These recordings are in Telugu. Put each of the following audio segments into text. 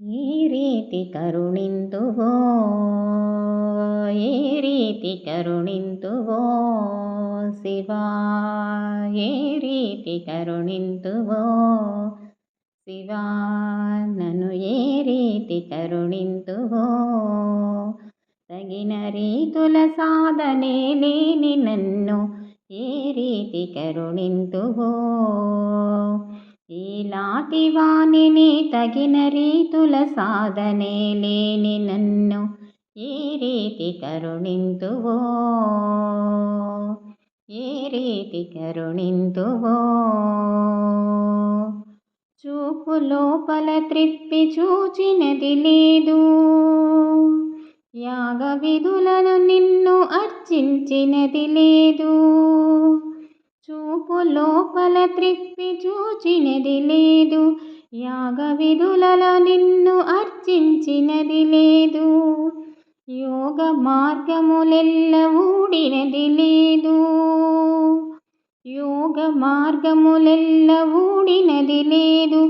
ಈ ರೀತಿ ಕರುಣಿಂದುಗೋ ಈ ರೀತಿ ಕರುಣಿಂದುಗೋ ಶಿವ, ಈ ರೀತಿ ಕರುಣಿಂದುಗೋ ಶಿವ, ನಾನು ಈ ರೀತಿ ಕರುಣಿಂದುಗೋ ತಗಿನ ರೀತುಲ ನೀನಿ ನನ್ನು ಈ ರೀತಿ ಕರುಣಿಂದುಗೋ ఇలాంటి వాణిని తగిన రీతుల సాధనే లేని నన్ను ఏ రీతి కరుణింతువో. ఏ రీతి కరుణింతువో. చూపు లోపల త్రిప్పి చూచినది లేదు. యాగ విధులను నిన్ను అర్చించినది లేదు. లోపల త్రిప్పి చూచినది లేదు. యాగ విధులలో నిన్ను అర్చించినది లేదు. యోగ మార్గములెల్ల ఊడినది లేదు. యోగ మార్గములెల్ల ఊడినది లేదు.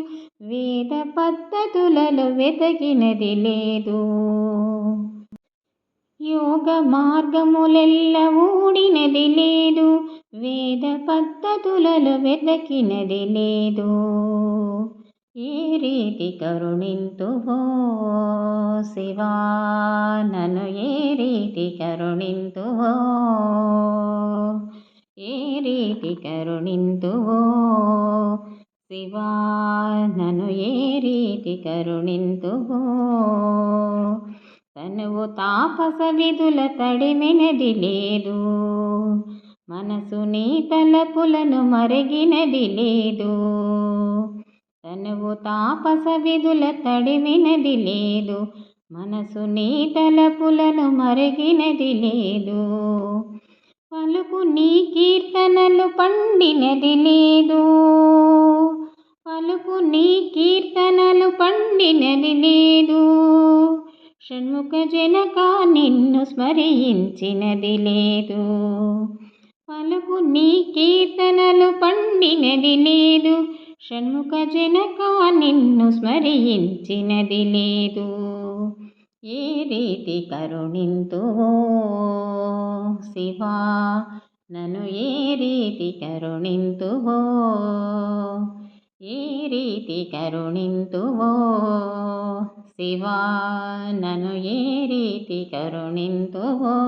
వేద పద్ధతులలో వెతకినది లేదు. యోగ మార్గములెల్ల ఊడినది లేదు. వేద పద్ధతులలో వెతకినది లేదు. ఏ రీతి కరుణింతువో శివా? నన్ను ఏ రీతి కరుణింతువో ఏ రీతి కరుణింతువో శివా? నన్ను ఏ రీతి కరుణింతువో తనువు తాపస విధుల తడిమినది లేదు. మనసు నీ తలపులను మరిగినది లేదు. తనువు తాపస విధుల తడిమినది లేదు. మనసు నీ తలపులను మరిగినది లేదు. పలుకు నీ కీర్తనలు పండినది లేదు. పలుకు నీ కీర్తనలు పండినది లేదు. షణ్ముఖ జనక నిన్ను స్మరించినది లేదు. పలుకు నీ కీర్తనలు పండినది లేదు. షణ్ముఖ జనక నిన్ను స్మరించినది లేదు. ఏ రీతి కరుణింతువో శివా నన్ను ఏ రీతి కరుణింతువో ఏ రీతి కరుణింతువో శివా నన్ను ఏ రీతి కరుణింతువో.